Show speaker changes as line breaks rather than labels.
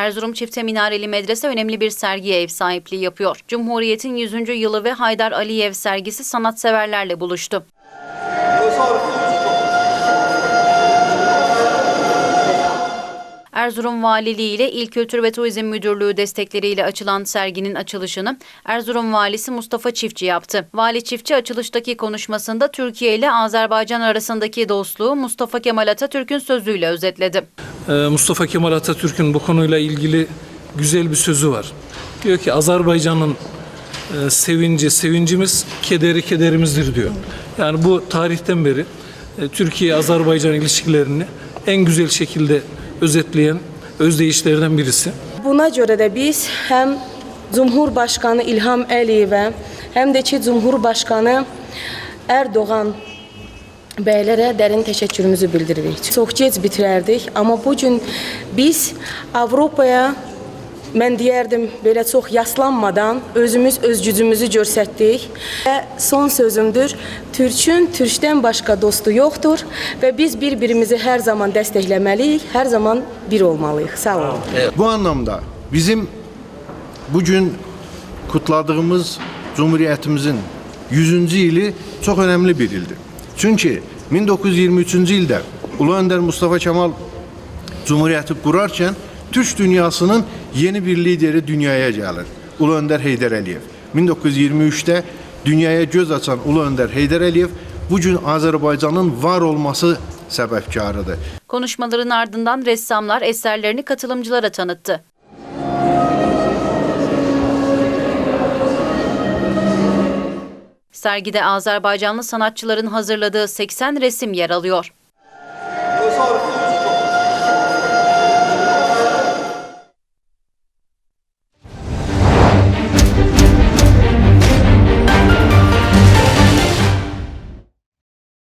Erzurum Çifte Minareli Medrese önemli bir sergiye ev sahipliği yapıyor. Cumhuriyet'in 100. yılı ve Haydar Aliyev sergisi sanatseverlerle buluştu. Erzurum Valiliği ile İl Kültür ve Turizm Müdürlüğü destekleriyle açılan serginin açılışını Erzurum Valisi Mustafa Çiftçi yaptı. Vali Çiftçi açılıştaki konuşmasında Türkiye ile Azerbaycan arasındaki dostluğu Mustafa Kemal Atatürk'ün sözüyle özetledi.
Ee, Mustafa Kemal Atatürk'ün bu konuyla ilgili güzel bir sözü var. Diyor ki Azerbaycan'ın e, sevinci sevincimiz, kederi kederimizdir diyor. Yani bu tarihten beri e, Türkiye-Azerbaycan ilişkilerini en güzel şekilde özetleyen özdeyişlerden birisi.
Buna görə də biz həm Cumhurbaşqanı İlham Əliyevə, həm də ki Cumhurbaşqanı Erdoğan bəylərə dərin təşəkkürümüzü bildiririk. Çox gec bitirərdik, amma bu gün biz Avropaya mən deyərdim belə çox yaslanmadan özümüz öz gücümüzü göstərdik. Və son sözümdür. Türkün türkdən başqa dostu yoxdur və biz bir-birimizi hər zaman dəstəkləməliyik, hər zaman bir olmalıyıq. Sağ olun.
Bu anlamda bizim bugün kutladığımız Cumhuriyetimizin 100. ili çok önemli bir ildir. Çünkü 1923. ildə Ulu Önder Mustafa Kemal Cumhuriyeti kurarken Türk dünyasının yeni bir lideri dünyaya gelir. Ulu Önder Heydər Əliyev. 1923'te dünyaya göz açan Ulu Önder Heydər Əliyev bugün Azerbaycan'ın var olması səbəbkarıdır.
Konuşmaların ardından ressamlar eserlerini katılımcılara tanıttı. Sergide Azerbaycanlı sanatçıların hazırladığı 80 resim yer alıyor.